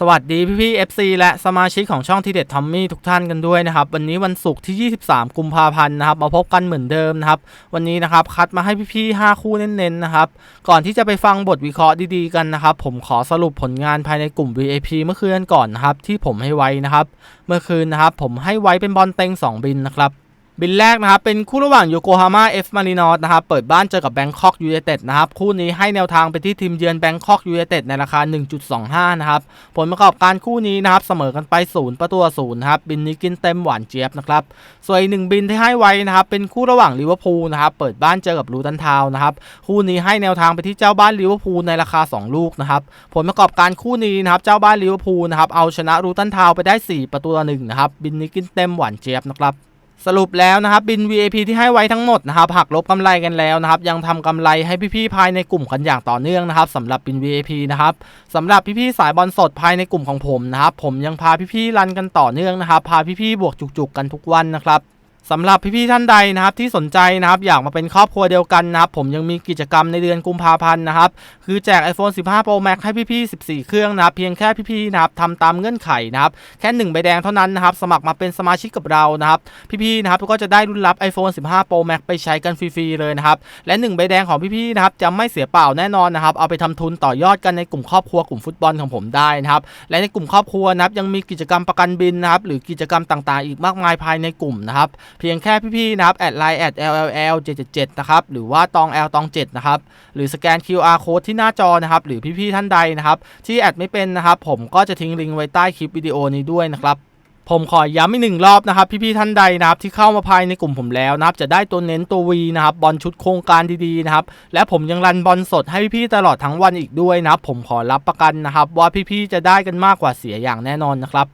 สวัสดีพี่พี่ FC และสมาชิกของช่องทีเด็ดทอมมี่ทุกท่านกันด้วยนะครับ วันนี้วันศุกร์ที่ 23 กุมภาพันธ์นะครับมาพบกันเหมือนเดิมนะครับ วันนี้นะครับคัดมาให้พี่พี่5คู่เน้นๆนะครับ ก่อนที่จะไปฟังบทวิเคราะห์ดีๆกันนะครับ ผมขอสรุปผลงานภายในกลุ่ม VIP เมื่อคืนก่อนนะครับ ที่ผมให้ไว้นะครับ เมื่อคืนนะครับผมให้ไว้เป็นบอลเต็ง 2 บินนะครับ บินแรกนะครับเป็นคู่ระหว่างโยโกฮาม่าเอฟมารินอสนะครับเปิดบ้านเจอกับแบงคอกยูไนเต็ดนะครับคู่นี้ให้แนวทางไปที่ทีมเยือนแบงคอกยูไนเต็ดในราคา 1.25 นะครับผลประกอบการคู่นี้นะครับเสมอกันไป 0 ประตูศูนย์นะครับบินนี้กินเต็มหวานเจี๊ยบนะครับส่วนอีกหนึ่งบินที่ให้ไว้นะครับเป็นคู่ระหว่างลิเวอร์พูลนะครับเปิดบ้านเจอกับลูตันทาวน์นะครับคู่นี้ให้แนวทางไปที่เจ้าบ้านลิเวอร์พูลในราคา 2 ลูกนะครับผลประกอบการคู่นี้นะครับเจ้าบ้านลิเวอร์พูลนะครับเอาชนะลูตันทาวไปได้ 4 ประตูต่อหนึ่งนะครับบินนี้กินเต็มหวานเจี๊ยบนะครับ สรุปแล้วนะครับบิน VAP ที่ให้ไว้ทั้งหมดนะครับหักลบกำไรกันแล้วนะครับยังทำกำไรให้พี่ๆภายในกลุ่มกันอย่างต่อเนื่องนะครับสำหรับบิน VAP นะครับสำหรับพี่ๆสายบอลสดภายในกลุ่มของผมนะครับผมยังพาพี่ๆรันกันต่อเนื่องนะครับพาพี่ๆบวกจุกๆกันทุกวันนะครับ สำหรับพี่ๆท่านใดนะครับที่สนใจนะครับอยากมาเป็นครอบครัวเดียวกันนะครับผมยังมีกิจกรรมในเดือนกุมภาพันธ์นะครับคือแจก iPhone 15 Pro Max ให้พี่ๆ14 เครื่องนะครับเพียงแค่พี่ๆนะครับทำตามเงื่อนไขนะครับแค่1ใบแดงเท่านั้นนะครับสมัครมาเป็นสมาชิกกับเรานะครับพี่ๆนะครับก็จะได้รุ่นรับ iPhone 15 Pro Max ไปใช้กันฟรีๆเลยนะครับและ1ใบแดงของพี่ๆนะครับจะไม่เสียเปล่าแน่นอนนะครับเอาไปทำทุนต่อยอดกันในกลุ่มครอบครัวกลุ่มฟุตบอลของผมได้นะครับและในกลุ่มครอบครัวนะครับยังมีกิจกรรมประกันบินนะครับหรือกิจกรรมต่างๆ อีกมากมายภายในกลุ่มนะครับเพียงแค่พี่ๆนะครับแอดไลน์แอด LLL 777นะครับหรือว่าตอง L ตอง7นะครับหรือสแกน QR code ที่หน้าจอนะครับหรือพี่ๆท่านใดนะครับที่แอดไม่เป็นนะครับผมก็จะทิ้งลิงก์ไว้ใต้คลิปวิดีโอนี้ด้วยนะครับผมขอย้ำอีกหนึ่งรอบนะครับ พี่ๆท่านใดนะครับที่เข้ามาภายในกลุ่มผมแล้วนะครับจะได้ตัวเน้นตัววีนะครับบอลชุดโครงการดีๆนะครับและผมยังรันบอลสดให้พี่ๆตลอดทั้งวันอีกด้วยนะครับผมขอรับประกันนะครับว่าพี่ๆจะได้กันมากกว่าเสียอย่างแน่นอนนะครับ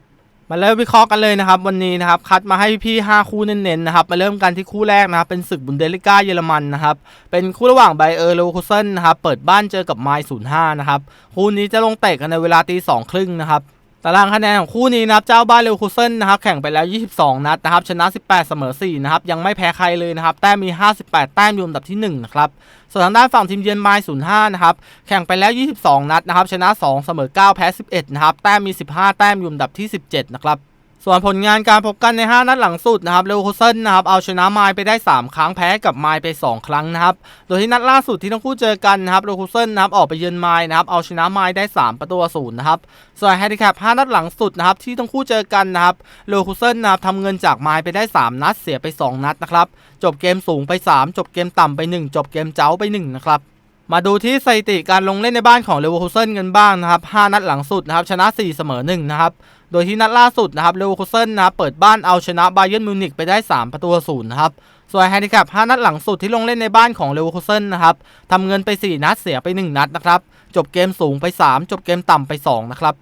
มาเริ่มวิเคราะห์กันเลยนะครับวันนี้นะครับคัดมาให้พี่ๆ5คู่เน้นๆนะครับมาเริ่มกันที่คู่แรกนะครับเป็นศึกบุนเดลิก้าเยอรมันนะครับเป็นคู่ระหว่างไบเออร์เลวคูเซนนะครับเปิดบ้านเจอกับไมล์05นะครับคู่นี้จะลงเตะกันในเวลาตีสองครึ่งนะครับ ตารางคะแนนของคู่นี้นะครับเจ้าบ้านเลวคูเซนนะครับแข่งไปแล้ว 22 นัดนะครับชนะ 18 เสมอ 4 นะครับยังไม่แพ้ใครเลยนะครับแต้มมี 58 แต้มอยู่อันดับที่1นะครับส่วนทางด้านฝั่งทีมเยือนไมล์05 นะครับแข่งไปแล้ว 22 นัดนะครับชนะ 2 เสมอ 9 แพ้ 11 นะครับแต้มมี 15 แต้มอยู่อันดับที่ 17 นะครับ ส่วนผลงานการพบกันใน 5 นัดหลังสุดนะครับเลวคูเซนนะครับเอาชนะไมล์ไปได้ 3 ครั้งแพ้กับไมล์ไป 2 ครั้งนะครับโดยที่นัดล่าสุดที่ทั้งคู่เจอกันนะครับเลวคูเซนนะครับออกไปเยือนไมล์นะครับเอาชนะไมล์ได้ 3 ประตูศูนย์นะครับส่วนแฮนดิแคป5นัดหลังสุดนะครับที่ทั้งคู่เจอกันนะครับเลวคูเซนนะครับทำเงินจากไมล์ไปได้ 3 นัดเสียไป 2 นัดนะครับจบเกมสูงไป 3 จบเกมต่ำไป 1 จบเกมเจ้าไป1นะครับมาดูที่สถิติการลงเล่นในบ้านของเลเวอร์คูเซนกันบ้างนะครับ 5 นัดหลังสุดนะครับ ชนะ 4 เสมอ 1 นะครับโดยที่นัดล่าสุดนะครับเลเวอร์คูเซนนะครับเปิดบ้านเอาชนะบาเยิร์นมิวนิกไปได้ 3 ประตูศูนย์นะครับ ส่วนแฮนดิแคป5นัดหลังสุดที่ลงเล่นในบ้านของเลเวอร์คูเซนนะครับทำเงินไป 4 นัดเสียไป 1 นัดนะครับ จบเกมสูงไป 3 จบเกมต่ำไป 2 นะครับ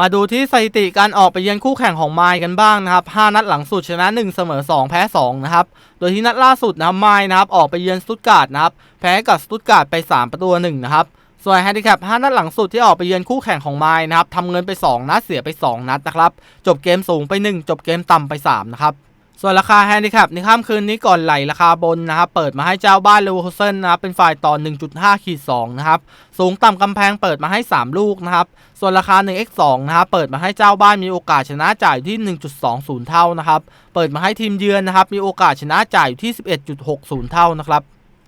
มาดูที่สถิติการออกไปเยือนคู่แข่งของไมล์กันบ้างนะครับ 5 นัดหลังสุดชนะ 1 เสมอ 2 แพ้ 2 นะครับ โดยที่นัดล่าสุดนะครับไมล์นะครับออกไปเยือนสตุตการ์ดนะครับ แพ้กับสตุตการ์ดไป 3 ประตูต่อหนึ่งนะครับ ส่วนแฮนดิแคป5นัดหลังสุดที่ออกไปเยือนคู่แข่งของไมล์นะครับทำเงินไป 2 นัดเสียไป 2 นัดนะครับ จบเกมสูงไป 1 จบเกมต่ำไป 3 นะครับส่วนราคาแฮนดิแคปในค่ำคืนนี้ก่อนไหลราคาบนนะครับเปิดมาให้เจ้าบ้านเลเวอร์คูเซนนะครับเป็นฝ่ายต่อ 1.5 ขีด2นะครับสูงต่ำกำแพงเปิดมาให้ 3 ลูกนะครับส่วนราคา 1x2 นะครับเปิดมาให้เจ้าบ้านมีโอกาสชนะจ่ายที่ 1.20 เท่านะครับเปิดมาให้ทีมเยือนนะครับมีโอกาสชนะจ่ายอยู่ที่ 11.60 เท่านะครับ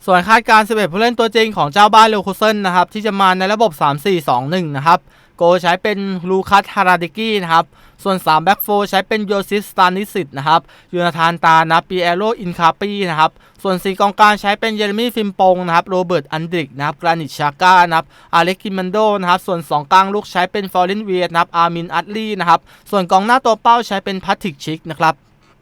ส่วนคาดการณ์11 ผู้เล่นตัวจริงของเจ้าบ้านเลวคูเซนนะครับที่จะมาในระบบ 3-4-2-1 นะครับ โกใช้เป็นลูคัสฮาราดิกี้นะครับ ส่วน 3 แบ็กโฟใช้เป็นโยซิสตานิสิตนะครับยูนาธานตานะปีเอโรอินคาปีนะครับ ส่วน 4 กองกลางใช้เป็นเยเรมีฟิมปงนะครับ โรเบิร์ต อันดริกนะครับ กรานิชชาก้านะครับอเล็กกิมันโดนะครับ ส่วน 2 กลางลูกใช้เป็นฟอร์ลินเวียนะครับ อาร์มิน อัตลีนะครับ ส่วนกองหน้าตัวเป้าใช้เป็นพัตติกชิกนะครับ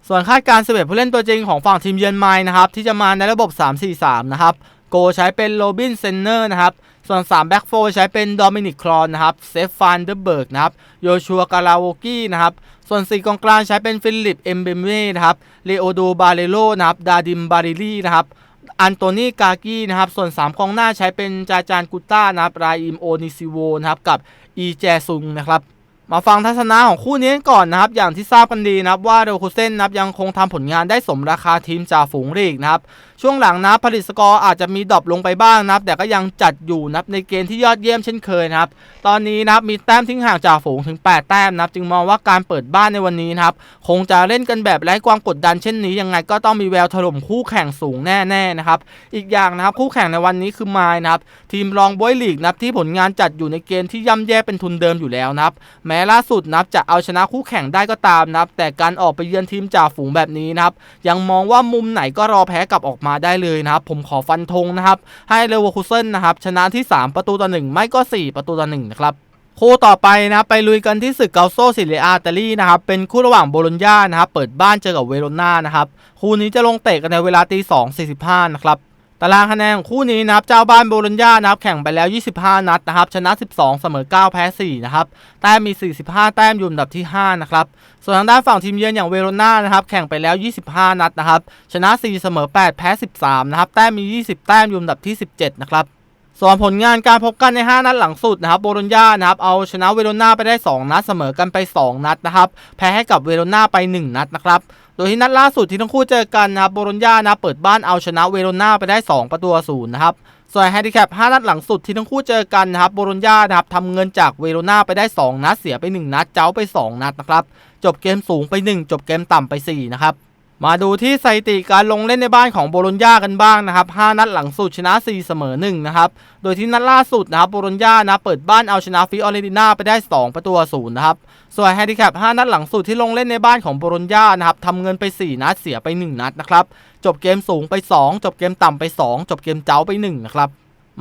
ส่วนคาดการณ์11ผู้เล่นตัวจริงของฝั่งทีมเยือนไมล์นะครับที่จะมาในระบบ 3-4-3 นะครับโกใช้เป็นโรบินเซนเนอร์นะครับส่วน3แบ็กโฟใช้เป็นโดมินิกครอนนะครับเซฟฟานเดอร์เบิร์กนะครับโยชัวกาลาโวกี้นะครับส่วน4กองกลางใช้เป็นฟิลิปเอมเบเม่นะครับเลโอโดบาเลโลนะครับดาดิมบาริลี่นะครับอันโตนีกากี้นะครับส่วน3กองหน้าใช้เป็นจาจานกุต้านะครับราอิมโอนิซิโวนะครับกับอีแจซุงนะครับ มาฟังทัศนะของคู่นี้ก่อนนะครับ อย่างที่ทราบกันดีนะครับว่าเดลคูเซนนะครับยังคงทำผลงานได้สมราคาทีมจ่าฝูงลีกนะครับ ช่วงหลังนะผลิตสกอร์อาจจะมีดรอปลงไปบ้างนะครับ แต่ก็ยังจัดอยู่นะครับในเกณฑ์ที่ยอดเยี่ยมเช่นเคยนะครับ ตอนนี้นะครับมีแต้มทิ้งห่างจ่าฝูงถึง 8 แต้มนะครับ จึงมองว่าการเปิดบ้านในวันนี้นะครับคงจะเล่นกันแบบไร้ความกดดันเช่นนี้ยังไงก็ต้องมีแววถล่มคู่แข่งสูงแน่ๆนะครับ อีกอย่างนะครับคู่แข่งในวันนี้คือไมายนะครับทีมรองบอยลีกนะครับที่ผลงานจัดอยู่ในเกณฑ์ที่ย่ำแย่เป็นทุนเดิมอยู่แล้วนะครับม้ล่าสุดนะครับจะเอาชนะคู่แข่งได้ก็ตามนะครับแต่การออกไปเยือนทีมจ่าฝูงแบบนี้นะครับยังมองว่ามุมไหนก็รอแพ้กลับออกมาได้เลยนะครับผมขอฟันธงนะครับให้เลเวอร์คูเซ่นนะครับชนะที่ 3 ประตูต่อ1ไม่ก็ 4 ประตูต่อ1นะครับคู่ต่อไปนะไปลุยกันที่ศึกเกาโซซิเลียอาอิตาลีนะครับเป็นคู่ระหว่างโบโลญญานะครับเปิดบ้านเจอกับเวโรนานะครับคู่นี้จะลงเตะกันในเวลาตี2 45นะครับ ตารางคะแนนของคู่นี้นะครับเจ้าบ้านโบโลญญานะครับแข่งไปแล้ว 25 นัดนะครับชนะ 12 เสมอ 9 แพ้ 4 นะครับแต้มมี 45 แต้มอยู่อันดับที่ 5 นะครับ ส่วนทางด้านฝั่งทีมเยือนอย่างเวโรนานะครับแข่งไปแล้ว 25 นัดนะครับชนะ 4 เสมอ 8 แพ้ 13 นะครับแต้มมี 20 แต้มอยู่อันดับที่ 17 นะครับส่วนผลงานการพบกันใน 5 นัดหลังสุดนะครับโบโลญญานะครับเอาชนะเวโรนาไปได้ 2 นัดเสมอกันไป 2 นัดนะครับแพ้ให้กับเวโรนาไป 1 นัดนะครับ โดยที่นัดล่าสุดที่ทั้งคู่เจอกันนะครับโบโลญญานะเปิดบ้านเอาชนะเวโรนาไปได้ 2 ประตูศูนย์นะครับส่วนแฮนดิแคป5นัดหลังสุดที่ทั้งคู่เจอกันนะครับโบโลญญานะครับทำเงินจากเวโรนาไปได้ 2 นัดเสียไป 1 นัดเจ้าไป 2 นัดนะครับจบเกมสูงไป 1 จบเกมต่ำไป4นะครับ มาดูที่สถิติการลงเล่นในบ้านของโบโลญญากันบ้างนะครับ 5 นัดหลังสุดชนะ 4 เสมอ 1 นะครับ โดยที่นัดล่าสุดนะครับโบโลญญานะเปิดบ้านเอาชนะฟิออเรนติน่าไปได้ 2 ประตูศูนย์นะครับ ส่วนแฮนดิแคป 5 นัดหลังสุดที่ลงเล่นในบ้านของโบโลญญานะครับทำเงินไป 4 นัดเสียไป 1 นัดนะครับ จบเกมสูงไป 2 จบเกมต่ำไป 2 จบเกมเจ้าไป 1 นะครับ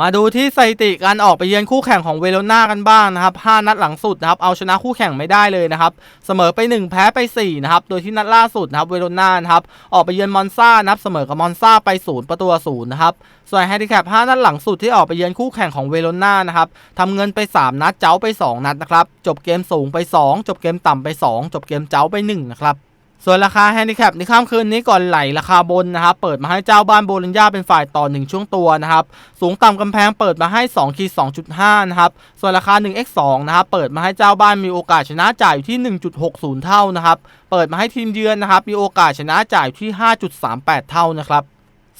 มาดูที่สถิติการออกไปเยือนคู่แข่งของเวโรนากันบ้างนะครับ 5 นัดหลังสุดนะครับ เอาชนะคู่แข่งไม่ได้เลยนะครับ เสมอไป 1 แพ้ไป4นะครับ โดยที่นัดล่าสุดนะครับเวโรนานะครับ ออกไปเยือนมอนซานะครับ เสมอกับมอนซาไป 0 ประตูศูนย์นะครับ ส่วนแฮนดิแคป 5 นัดหลังสุดที่ออกไปเยือนคู่แข่งของเวโรนานะครับทำเงินไป 3 นัด เจ้าไป 2 นัดนะครับ จบเกมสูงไป 2 จบเกมต่ำไป 2 จบเกมเจ้าไป 1 นะครับ ส่วนราคาแฮนดิแคปในค่ำคืนนี้ก่อนไหลราคาบนนะครับเปิดมาให้เจ้าบ้านโบลิญญาเป็นฝ่ายต่อ 1 ช่วงตัวนะครับสูงต่ำกำแพงเปิดมาให้2ขีด2.5นะครับส่วนราคา 1x2 นะครับเปิดมาให้เจ้าบ้านมีโอกาสชนะจ่ายอยู่ที่ 1.60 เท่านะครับเปิดมาให้ทีมเยือนนะครับมีโอกาสชนะจ่ายอยู่ที่ 5.38 เท่านะครับ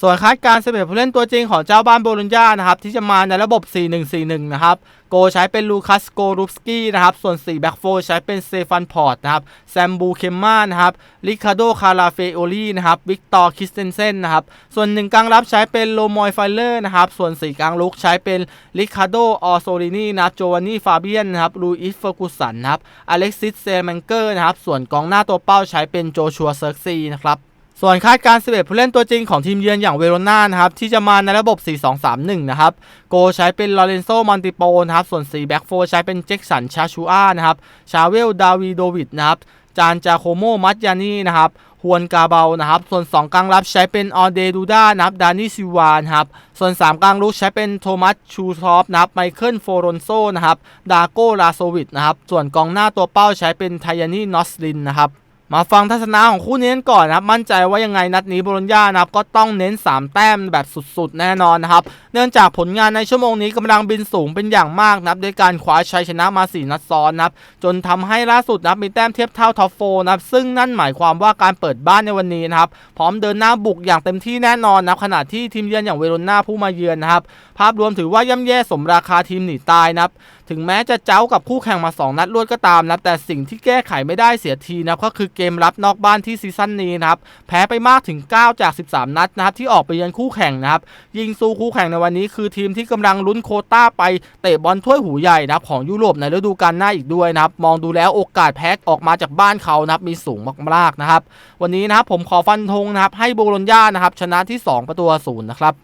ส่วนคาดการณ์11ผู้เล่นตัวจริงของเจ้าบ้านโบโลญญานะครับที่จะมาในระบบ 4-1-4-1 นะครับโกใช้เป็นลูคัสโกรูฟสกี้นะครับส่วน4แบ็กโฟใช้เป็นเซฟันพอร์ตนะครับแซมบูเคมมานะครับริคาโดคาราเฟโอลีนะครับวิกตอร์คิสเตนเซนนะครับส่วน1กลางรับใช้เป็นโลมอยไฟเลอร์นะครับส่วน4กลางลุกใช้เป็นริคาโดออโซลินีนะครับโจวานนี่ฟาเบียนนะครับลูอิสเฟอร์กุสันนะครับอเล็กซิสเซมังเกอร์นะครับส่วนกองหน้าตัวเป้าใช้เป็นโจชัวเซิร์กซีนะครับ ส่วนคาดการณ์11ผู้เล่นตัวจริงของทีมเยือนอย่างเวโรนานะครับที่จะมาในระบบ 4-2-3-1 นะครับ โกใช้เป็นลอเรนโซมอนติโปนะครับ ส่วน4แบ็กโฟใช้เป็นเจ็คสันชาชูอานะครับ ชาเวล ดาวีโดวิดนะครับ จานจาโคโมมัตยานีนะครับฮวนกาเบานะครับ ส่วน 2 กลางรับใช้เป็นออเดดูด้านะครับ ดานิซิวานครับ ส่วน 3 กลางลุกใช้เป็นโทมัสชูทอฟนะครับ ไมเคิลโฟโรนโซนะครับ ดาโกลาโซวิดนะครับ ส่วนกองหน้าตัวเป้าใช้เป็นไทยานีนอสลินนะครับ มาฟังทัศนะของคู่นี้กันก่อนนะครับ มั่นใจว่ายังไงนัดนี้โบโลญญานะครับก็ต้องเน้น 3 แต้มแบบสุดๆ แน่นอนนะครับ เนื่องจากผลงานในชั่วโมงนี้กำลังบินสูงเป็นอย่างมากนะครับด้วยการคว้าชัยชนะมา 4 นัดซ้อนนะครับ จนทำให้ล่าสุดนะครับมีแต้มเทียบเท่าท็อปโฟนะครับซึ่งนั่นหมายความว่าการเปิดบ้านในวันนี้นะครับ พร้อมเดินหน้าบุกอย่างเต็มที่แน่นอนนะครับขณะที่ทีมเยือนอย่างเวโรนาผู้มาเยือนนะครับภาพรวมถือว่าย่ำแย่สมราคาทีมหนีตายนะครับถึงแม้จะเจ้ากับคู่แข่งมา 2 นัดรวดก็ตามนะแต่สิ่งที่แก้ไขไม่ได้เสียทีนะก็คือเกมรับนอกบ้านที่ซีซั่นนี้นะครับแพ้ไปมากถึง 9 จาก 13 นัดนะครับที่ออกไปเยือนคู่แข่งนะครับยิงสู้คู่แข่งในวันนี้คือทีมที่กำลังลุ้นโคต้าไปเตะบอลถ้วยหูใหญ่นะครับของยุโรปในฤดูกาลหน้าอีกด้วยนะครับมองดูแล้วโอกาสแพ้ออกมาจากบ้านเขานะครับมีสูงมากๆนะครับวันนี้นะครับผมขอฟันธงนะครับให้โบโลญญานะครับชนะที่ 2 ประตูศูนย์นะครับ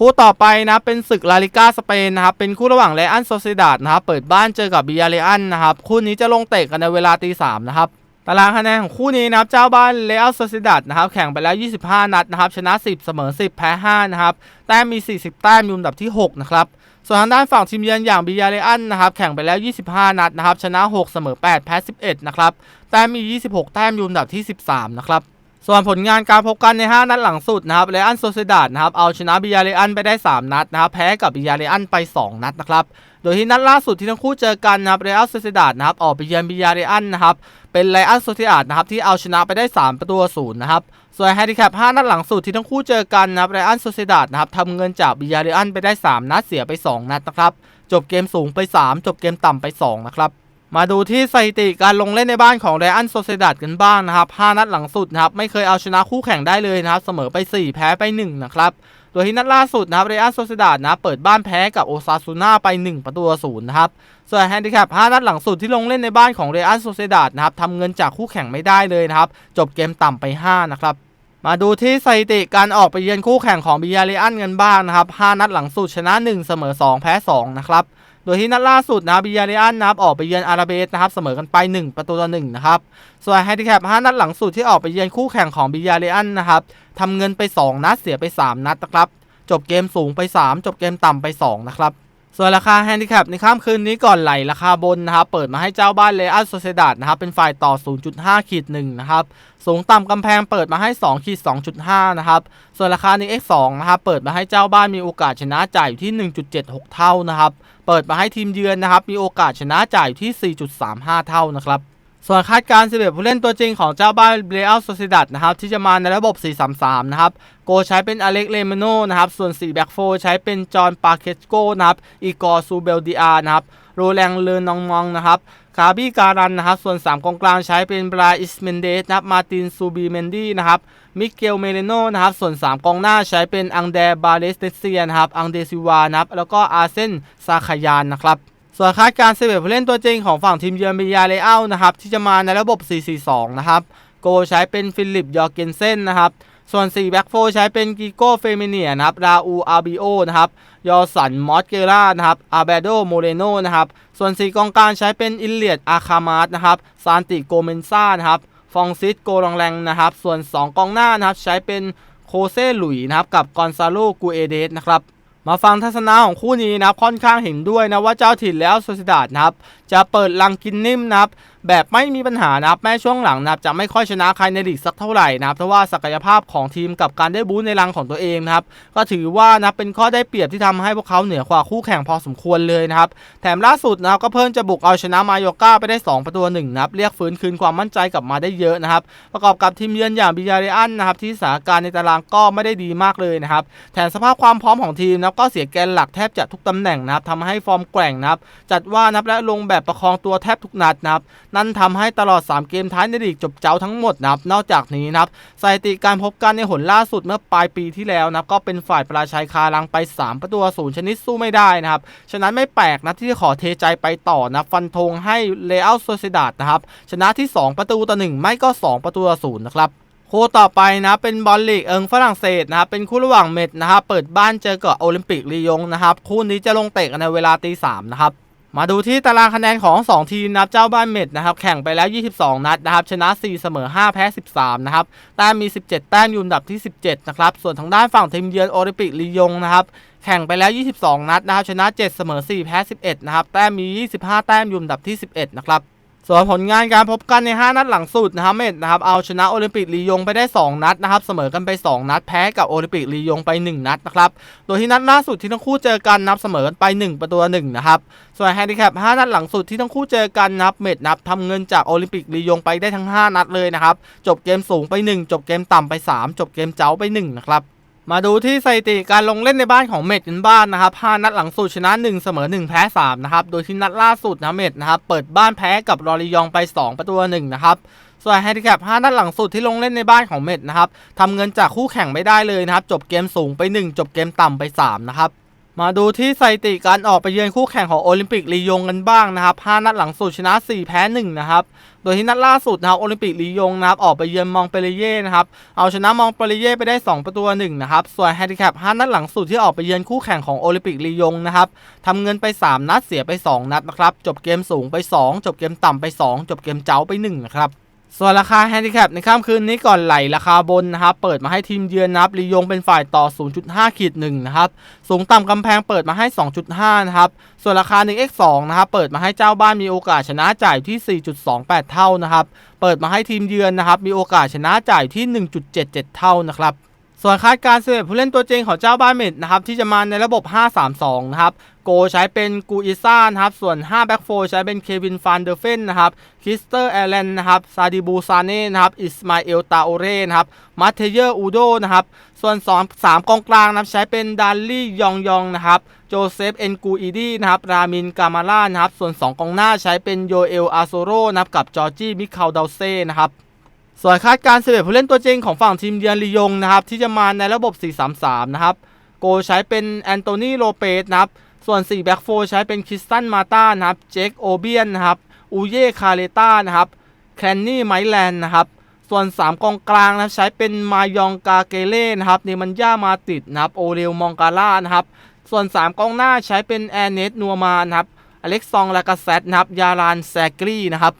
คู่ต่อไปนะเป็นศึกลาลิก้าสเปนนะครับเป็นคู่ระหว่างเลอันโซเซดาดนะครับเปิดบ้านเจอกับบิยาเลอันนะครับคู่นี้จะลงเตะกันในเวลาตีสามนะครับตารางคะแนนของคู่นี้นะครับเจ้าบ้านเลอันโซเซดาดนะครับแข่งไปแล้ว 25 นัดนะครับชนะ 10 เสมอ 10 แพ้ 5 นะครับ แต้มมี 40 แต้มอยู่อันดับที่ 6 นะครับ ส่วนทางด้านฝั่งทีมเยือนอย่างบิยาเลอันนะครับแข่งไปแล้ว 25 นัดนะครับชนะ 6 เสมอ 8 แพ้ 11 นะครับ แต้มมี 26 แต้มอยู่อันดับที่ 13 นะครับ ส่วนผลงานการพบกันใน 5 นัดหลังสุดนะครับเรอันโซเซดาดนะครับเอาชนะบิยาเรอันไปได้ 3 นัดนะครับแพ้กับบิยาเรอันไป 2 นัดนะครับโดยที่นัดล่าสุดที่ทั้งคู่เจอกันนะครับเรอัลโซเซดาดนะครับออกไปเยือนบิยาเรอันนะครับเป็นไลอัลโซเซดาดนะครับที่เอาชนะไปได้ 3 ประตูศูนย์นะครับส่วนแฮนดิแคป5นัดหลังสุดที่ทั้งคู่เจอกันนะครับเรอัลโซเซดาดนะครับทำเงินจากบิยาเรอันไปได้ 3 นัดเสียไป 2 นัดนะครับจบเกมสูงไป 3 จบเกมต่ำไป 2 นะครับ มาดูที่สถิติการลงเล่นในบ้านของเรอันโซเซดัดกันบ้างนะครับ 5 นัดหลังสุดนะครับ ไม่เคยเอาชนะคู่แข่งได้เลยนะครับ เสมอไป 4 แพ้ไป 1 นะครับ โดยที่นัดล่าสุดนะครับเรอันโซเซดัดนะเปิดบ้านแพ้กับโอซาซูน่าไป 1 ประตูศูนย์นะครับ ส่วนแฮนดิแคป 5 นัดหลังสุดที่ลงเล่นในบ้านของเรอันโซเซดัดนะครับทำเงินจากคู่แข่งไม่ได้เลยนะครับ จบเกมต่ำไป 5 นะครับมาดูที่สถิติการออกไปเยือนคู่แข่งของบิยาเรอันกันบ้างนะครับ 5 นัดหลังสุดชนะ 1 เสมอ 2 แพ้ 2 นะครับ โดยที่นัดล่าสุดนะบิยาเรียนนะครับออกไปเยือนอาราเบสนะครับเสมอกันไป 1 ประตูต่อ1นะครับส่วนแฮนดิแคป5นัดหลังสุดที่ออกไปเยือนคู่แข่งของบิยาเรียนนะครับทำเงินไป 2 นัดเสียไป 3 นัดนะครับจบเกมสูงไป 3 จบเกมต่ำไป 2 นะครับ ส่วนราคาแฮนดิแคปในค่ำคืนนี้ก่อนไหลราคาบนนะครับ เปิดมาให้เจ้าบ้านเลอัลโซเซดาดนะครับ เป็นฝ่ายต่อ 0.5ขีด1นะครับ สูงต่ำกำแพงเปิดมาให้2ขีด2.5 นะครับ ส่วนราคา 1x2 นะครับ เปิดมาให้เจ้าบ้านมีโอกาสชนะจ่ายอยู่ที่ 1.76 เท่านะครับ เปิดมาให้ทีมเยือนนะครับ มีโอกาสชนะจ่ายอยู่ที่ 4.35 เท่านะครับ ส่วนคาดการณ์11ผู้เล่นตัวจริงของเจ้าบ้านเบรอัลโซเซดัดนะครับที่จะมาในระบบ 4-3-3 นะครับ โกใช้เป็นอเล็กเลเมโนนะครับ ส่วน4แบ็กโฟใช้เป็นจอห์นปาเคสโกนะครับอีกอร์ซูเบลดิอานะครับโรแลงเลอนองมองนะครับคาร์บี้การันนะครับ ส่วน 3 กองกลางใช้เป็นบราอิสเมนเดสนะครับมาตินซูบีเมนดี้นะครับมิเกลเมเลโนนะครับ ส่วน 3 กองหน้าใช้เป็นอังเดบาเลสเตเซียนะครับอังเดซิวานะครับแล้วก็อาเซนซาคายานนะครับ ส่วนคาดการณ์11ผู้เล่นตัวจริงของฝั่งทีมเยือนเบียาเรอัลนะครับที่จะมาในระบบ 4-4-2 นะครับ โกใช้เป็นฟิลิปยอร์เกนเซนนะครับ ส่วน 4 แบ็กโฟใช้เป็นกิโก้เฟเมเนียนะครับ ราอูอาบิโอนะครับ ยอสันมอสเกล่านะครับ อาเบโดโมเรโนนะครับ ส่วน 4 กองกลางใช้เป็นอิลเลียดอาคามาสนะครับซานติโกเมนซ่านะครับ ฟองซิสโกลองแรงนะครับ ส่วน 2 กองหน้านะครับใช้เป็นโคเซหลุยนะครับกับกอนซาโลกูเอเดสนะครับ มาฟังทัศนะของคู่นี้นะครับค่อนข้างเห็นด้วยนะว่าเจ้าถิ่นแล้วโซซิดาดนะครับจะเปิดลังกินนิ่มนะครับแบบไม่มีปัญหานะครับแม้ช่วงหลังนะครับจะไม่ค่อยชนะใครในลีกสักเท่าไหร่นะครับเพราะว่าศักยภาพของทีมกับการได้บู๊ในรังของตัวเองนะครับก็ถือว่านะเป็นข้อได้เปรียบที่ทำให้พวกเขาเหนือกว่าคู่แข่งพอสมควรเลยนะครับแถมล่าสุดนะครับก็เพิ่งจะบุกเอาชนะมาโยก้าไปได้ 2 ประตูหนึ่งนะครับเรียกฟื้นคืนความมั่นใจกลับมาได้เยอะนะครับประกอบกับทีมเยือนอย่างบิยาเรอันนะครับที่สถานการณ์ในตารางก็ไม่ได้ดีมากเลยนะครับแถมสภาพความพร้อมของทีมนับก็เสียแกนหลักแทบจะทุกตำแหน่งนะครับทำให้ฟอร์มแกร่งนะครับจัดว่านับและลงแบบประคองตัวแทบทุกนัดนะครับนั่นทำให้ตลอด 3 เกมท้ายในลีกจบเจ้าทั้งหมดนะครับนอกจากนี้นะครับสถิติการพบกันในหนล่าสุดเมื่อปลายปีที่แล้วนะก็เป็นฝ่ายประชัยคารังไป 3 ประตูศูนย์ชนิดสู้ไม่ได้นะครับฉะนั้นไม่แปลกนะที่ขอเทใจไปต่อนะฟันธงให้เลอัลโซเซดาดนะครับชนะที่ 2 ประตูต่อ1ไม่ก็ 2 ประตูต่อศูนย์นะครับคู่ต่อไปนะเป็นบอลลีกเอิงฝรั่งเศสนะครับเป็นคู่ระหว่างเมดนะครับเปิดบ้านเจอกับโอลิมปิกลียงนะครับคู่นี้จะลงเตะกันในเวลาตีสามนะครับ มาดูที่ตารางคะแนนของ 2 ทีมนะครับเจ้าบ้านเม็ดนะครับแข่งไปแล้ว 22 นัดนะครับชนะ 4 เสมอ 5 แพ้ 13 นะครับแต้มมี 17 แต้มอยู่อันดับที่ 17 นะครับ ส่วนทางด้านฝั่งทีมเยือนโอลิมปิกลียงนะครับแข่งไปแล้ว 22 นัดนะครับชนะ 7 เสมอ 4 แพ้ 11 นะครับแต้มมี 25 แต้มอยู่อันดับที่ 11 นะครับ ส่วนผลงานการพบกันใน 5 นัดหลังสุดนะครับเมดนะครับเอาชนะโอลิมปิกลียงไปได้ 2 นัดนะครับเสมอกันไป 2 นัดแพ้กับโอลิมปิกลียงไป 1 นัดนะครับโดยที่นัดล่าสุดที่ทั้งคู่เจอกันนับเสมอกันไป 1 ประตูต่อ1นะครับส่วนแฮนดิแคป5นัดหลังสุดที่ทั้งคู่เจอกันนับเมดนับทำเงินจากโอลิมปิกลียงไปได้ทั้ง 5 นัดเลยนะครับจบเกมสูงไป 1 จบเกมต่ำไป 3 จบเกมเจ้าไป1นะครับ มาดูที่สถิติการลงเล่นในบ้านของเมดกันบ้านนะครับ 5 นัดหลังสุดชนะ 1 เสมอ 1 แพ้ 3 นะครับ โดยที่นัดล่าสุดนะเมดนะครับ เปิดบ้านแพ้กับรอริยองไป 2 ประตูต่อ1นะครับ ส่วนแฮนดิแคป 5 นัดหลังสุดที่ลงเล่นในบ้านของเมดนะครับทำเงินจากคู่แข่งไม่ได้เลยนะครับ จบเกมสูงไป 1 จบเกมต่ำไป 3 นะครับ มาดูที่สถิติการออกไปเยือนคู่แข่งของโอลิมปิกลียงกันบ้างนะครับ 5 นัดหลังสุดชนะ 4 แพ้ 1 นะครับ โดยที่นัดล่าสุดนะครับโอลิมปิกลียงนะครับออกไปเยือนมองเปเรเย่นะครับ เอาชนะมองเปเรเย่ไปได้ 2 ประตูต่อหนึ่งนะครับ ส่วนแฮนดิแคป 5 นัดหลังสุดที่ออกไปเยือนคู่แข่งของโอลิมปิกลียงนะครับทำเงินไป 3 นัดเสียไป 2 นัดนะครับ จบเกมสูงไป 2 จบเกมต่ำไป 2 จบเกมเจ้าไป1นะครับ ส่วนราคาแฮนดิแคปในค่ำคืนนี้ก่อนไหลราคาบนนะครับ เปิดมาให้ทีมเยือนนับลียงเป็นฝ่ายต่อ 0.5ขีด1นะครับ สูงต่ำกำแพงเปิดมาให้ 2.5 นะครับ ส่วนราคา 1x2 นะครับ เปิดมาให้เจ้าบ้านมีโอกาสชนะจ่ายที่ 4.28 เท่านะครับ เปิดมาให้ทีมเยือนนะครับ มีโอกาสชนะจ่ายที่ 1.77 เท่านะครับ ส่วนคาดการณ์11ผู้เล่นตัวจริงของเจ้าบ้านเมดนะครับที่จะมาในระบบ 5-3-2 นะครับโกใช้เป็นกูอิซ่านะครับส่วน5แบ็กโฟใช้เป็นเควินฟานเดอร์เฟนนะครับคริสเตอร์แอลเลนนะครับซาดิบูซาเน่นะครับอิสมาเอลตาโอเรนะครับมาเทเยอร์อูโดนะครับส่วน2 3กองกลางนะครับใช้เป็นดัลลี่ยองยองนะครับโจเซฟเอ็นกูอีดีนะครับรามินกามาล่านะครับส่วน 2กองหน้าใช้เป็นโยเอลอาโซโรนะครับกับจอร์จี้มิคาลดาเซ่นะครับ ส่วนคาดการณ์11ผู้เล่นตัวจริงของฝั่งทีมเยือนลียงนะครับที่จะมาในระบบ 4-3-3 นะครับ โกใช้เป็นแอนโตนีโลเปสนะครับ ส่วน4แบ็กโฟใช้เป็นคริสตันมาตานะครับเจคโอเบียนนะครับอูเย่คาเลต้านะครับแคนนี่ไมแลนด์นะครับ ส่วน 3 กองกลางนะครับใช้เป็นมายองกาเกเล่นะครับเนมันย่ามาติดนะครับโอเรลมองกาล่านะครับ ส่วน 3 กองหน้าใช้เป็นแอนเนตนัวมานะครับอเล็กซองลากาเซตนะครับยารานแซกรีนะครับ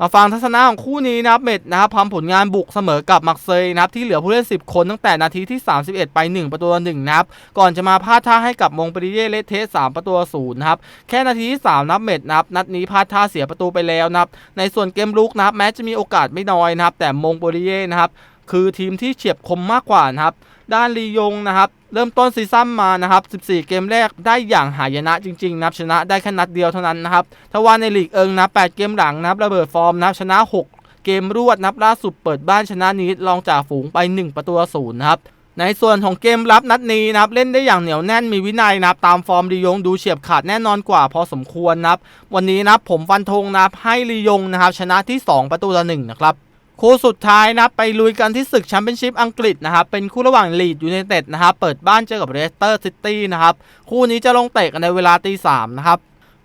มาฟังทัศนะของคู่นี้นะครับเม็ดนะครับทำผลงานบุกเสมอกับมักเซยนะครับที่เหลือผู้เล่น 10 คนตั้งแต่นาทีที่ 31 ไป 1 ประตูต่อหนึ่งนะครับก่อนจะมาพลาดท่าให้กับมงปริเย่เลเทส3ประตูศูนย์นะครับแค่นาทีที่ 3 นับเม็ดนะครับนัดนี้พลาดท่าเสียประตูไปแล้วนะครับในส่วนเกมลุกนะครับแม้จะมีโอกาสไม่น้อยนะครับแต่มงปริเย่นะครับคือทีมที่เฉียบคมมากกว่านะครับด้านลียงนะครับ เริ่มต้นซีซั่นมานะครับ 14 เกมแรกได้อย่างหายนะจริงๆนะครับชนะได้แค่นัดเดียวเท่านั้นนะครับถ้าว่าในลีกเอิงนะ 8 เกมหลังนะครับระเบิดฟอร์มนะครับชนะ 6 เกมรวดนับล่าสุดเปิดบ้านชนะนิดรองจากฝูงไป 1 ประตูศูนย์นะครับในส่วนของเกมรับนัดนี้นะครับเล่นได้อย่างเหนียวแน่นมีวินัยนะครับตามฟอร์มลียงดูเฉียบขาดแน่นอนกว่าพอสมควรนะครับวันนี้นับผมฟันธงนะครับให้ลียงนะครับชนะที่ 2 ประตูต่อหนึ่งนะครับ คู่สุดท้ายนับไปลุยกันที่ศึกแชมเปี้ยนชิพอังกฤษนะครับเป็นคู่ระหว่างลีดยูไนเต็ดนะครับเปิดบ้านเจอกับเรสเตอร์ซิตี้นะครับคู่นี้จะลงเตะกันในเวลาตีสามนะครับ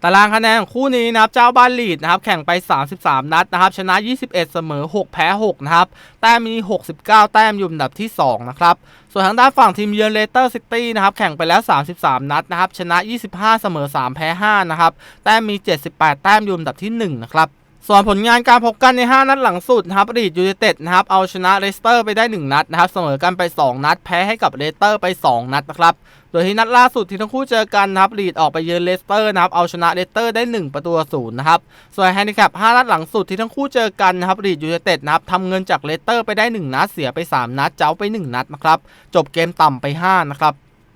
ตารางคะแนนของคู่นี้นะครับเจ้าบ้านลีดนะครับแข่งไป 33 นัดนะครับชนะ 21 เสมอ 6 แพ้6นะครับแต้มมี 69 แต้มอยู่อันดับที่2นะครับส่วนทางด้านฝั่งทีมเยือนเลสเตอร์ซิตี้นะครับแข่งไปแล้ว 33 นัดนะครับชนะ 25 เสมอ 3 แพ้5นะครับแต้มมี 78 แต้มอยู่อันดับที่1นะครับ ส่วนผลงานการพบกันใน 5 นัดหลังสุดนะครับลีดยูไนเต็ดนะครับเอาชนะเลสเตอร์ไปได้ 1 นัดนะครับเสมอกันไป 2 นัด แพ้ให้กับเลสเตอร์ไป 2 นัดนะครับโดยที่นัดล่าสุดที่ทั้งคู่เจอกันนะครับลีดออกไปเยือนเลสเตอร์นะครับเอาชนะเลสเตอร์ได้ 1 ประตูศูนย์นะครับส่วนแฮนดิแคป5นัดหลังสุดที่ทั้งคู่เจอกันนะครับลีดยูไนเต็ดนะครับทำเงินจากเลสเตอร์ไปได้ 1 นัดเสียไป 3 นัดเจ้าไป 1 นัดนะครับจบเกมต่ำไป 5 นะครับ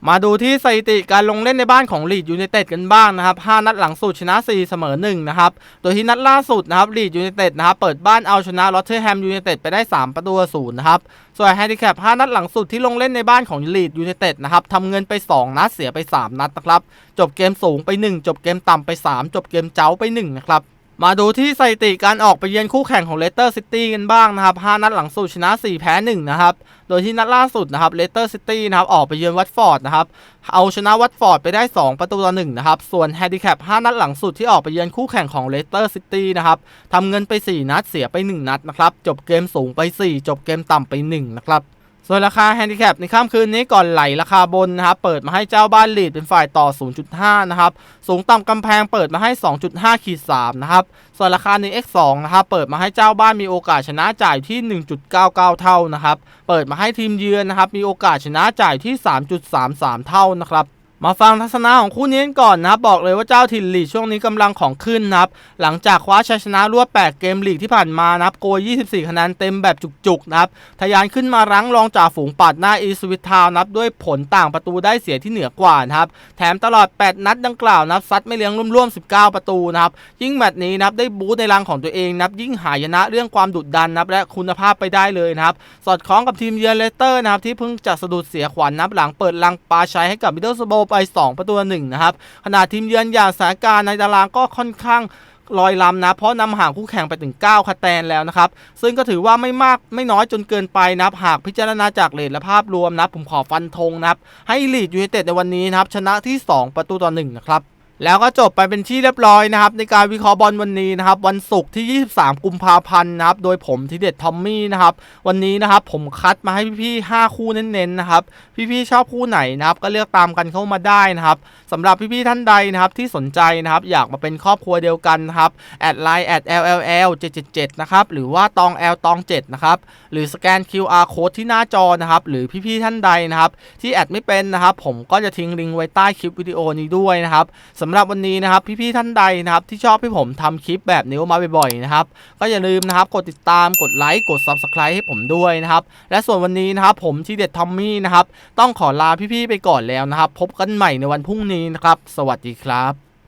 มาดูที่สถิติการลงเล่นในบ้านของลีดยูไนเต็ดกันบ้างนะครับ 5 นัดหลังสุดชนะ 4 เสมอ 1 นะครับ โดยที่นัดล่าสุดนะครับลีดยูไนเต็ดนะครับเปิดบ้านเอาชนะลอตเทอร์แฮมยูไนเต็ดไปได้ 3 ประตูต่อศูนย์นะครับ ส่วนแฮนดิแคป 5 นัดหลังสุดที่ลงเล่นในบ้านของลีดยูไนเต็ดนะครับทำเงินไป 2 นัดเสียไป 3 นัดนะครับ จบเกมสูงไป 1 จบเกมต่ำไป 3 จบเกมเจ้าไป1นะครับ มาดูที่สถิติการออกไปเยือนคู่แข่งของเลสเตอร์ซิตี้กันบ้างนะครับ 5 นัดหลังสุดชนะ 4 แพ้ 1 นะครับ โดยที่นัดล่าสุดนะครับเลสเตอร์ซิตี้นะครับออกไปเยือนวัตฟอร์ดนะครับ เอาชนะวัตฟอร์ดไปได้ 2 ประตูต่อ1นะครับ ส่วนแฮนดิแคป 5 นัดหลังสุดที่ออกไปเยือนคู่แข่งของเลสเตอร์ซิตี้นะครับทำเงินไป 4 นัดเสียไป 1 นัดนะครับ จบเกมสูงไป 4 จบเกมต่ำไป 1 นะครับ ส่วนราคาแฮนดิแคปในค่ำคืนนี้ก่อนไหลราคาบนนะครับเปิดมาให้เจ้าบ้านลีดเป็นฝ่ายต่อ 0.5 นะครับ สูงต่ำกำแพงเปิดมาให้ 2.5ขีด3นะครับ ส่วนราคาใน X2 นะครับเปิดมาให้เจ้าบ้านมีโอกาสชนะจ่ายที่ 1.99 เท่านะครับ เปิดมาให้ทีมเยือนนะครับมีโอกาสชนะจ่ายที่ 3.33 เท่านะครับ มาฟังทัศนะของคู่นี้กันก่อนนะครับบอกเลยว่าเจ้าถิ่นลีกช่วงนี้กำลังของขึ้นนะครับหลังจากคว้าชัยชนะรวด 8 เกมลีกที่ผ่านมานะครับโกย 24 คะแนนเต็มแบบจุกๆนะครับทะยานขึ้นมารั้งรองจ่าฝูงปาดหน้าอีสวิตทาวนับด้วยผลต่างประตูได้เสียที่เหนือกว่านะครับแถมตลอด 8 นัดดังกล่าวนับซัดไม่เลี้ยงร่วมๆ 19 ประตูนะครับยิ่งแมตช์นี้นับได้บูสต์ในรังของตัวเองนับยิ่งหายนะเรื่องความดุดันนับและคุณภาพไปได้เลยนะครับสอดคล้องกับทีมเยือนเลสเตอร์นะครับที่เพิ่งจะสะดุดเสียขวัญนับหลังเปิดลังปาชัยให้กับมิดเดิลสโบไป 2 ประตูหนึ่งนะครับขณะทีมเยือนอย่างสถานการณ์ในตารางก็ค่อนข้างลอยลำนะ เพราะนำห่างคู่แข่งไปถึง 9คะแนนแล้วนะครับ ซึ่งก็ถือว่าไม่มากไม่น้อยจนเกินไปนับหากพิจารณาจากเรทและภาพรวมนะ ผมขอฟันธงนะครับ ให้ลีดยูไนเต็ดในวันนี้นะครับ ชนะที่ 2 ประตูต่อ1นะครับ แล้วก็จบไปเป็นที่เรียบร้อยนะครับ ในการวิเคราะห์บอลวันนี้นะครับ วันศุกร์ที่ 23 กุมภาพันธ์นะครับ โดยผมทีเด็ดทอมมี่นะครับ วันนี้นะครับผมคัดมาให้พี่ๆ5คู่เน้นๆนะครับ พี่ๆชอบคู่ไหนนะครับ ก็เลือกตามกันเข้ามาได้นะครับสำหรับพี่ๆท่านใดนะครับที่สนใจนะครับอยากมาเป็นครอบครัวเดียวกันนะครับแอดไลน์แอด LLL 777นะครับหรือว่าตอง L ตอง7นะครับหรือสแกน QR code ที่หน้าจอนะครับหรือพี่ๆท่านใดนะครับที่แอดไม่เป็นนะครับผมก็จะทิ้งลิงก์ไว้ใต้คลิปวิดีโอนี้ด้วยนะครับสำำหรับวันนี้นะครับพี่ๆท่านใดนะครับที่ชอบให้ผมทำคลิปแบบนี้มาบ่อยๆนะครับก็อย่าลืมนะครับกดติดตามกดไลค์กด Subscribe ให้ผมด้วยนะครับและส่วนวันนี้นะครับผมที่เด็ดทอมมี่นะครับต้องขอลาพี่ๆไปก่อนแล้วนะครับ พบกันใหม่ในวันพรุ่งนี้นะครับ สวัสดีครับ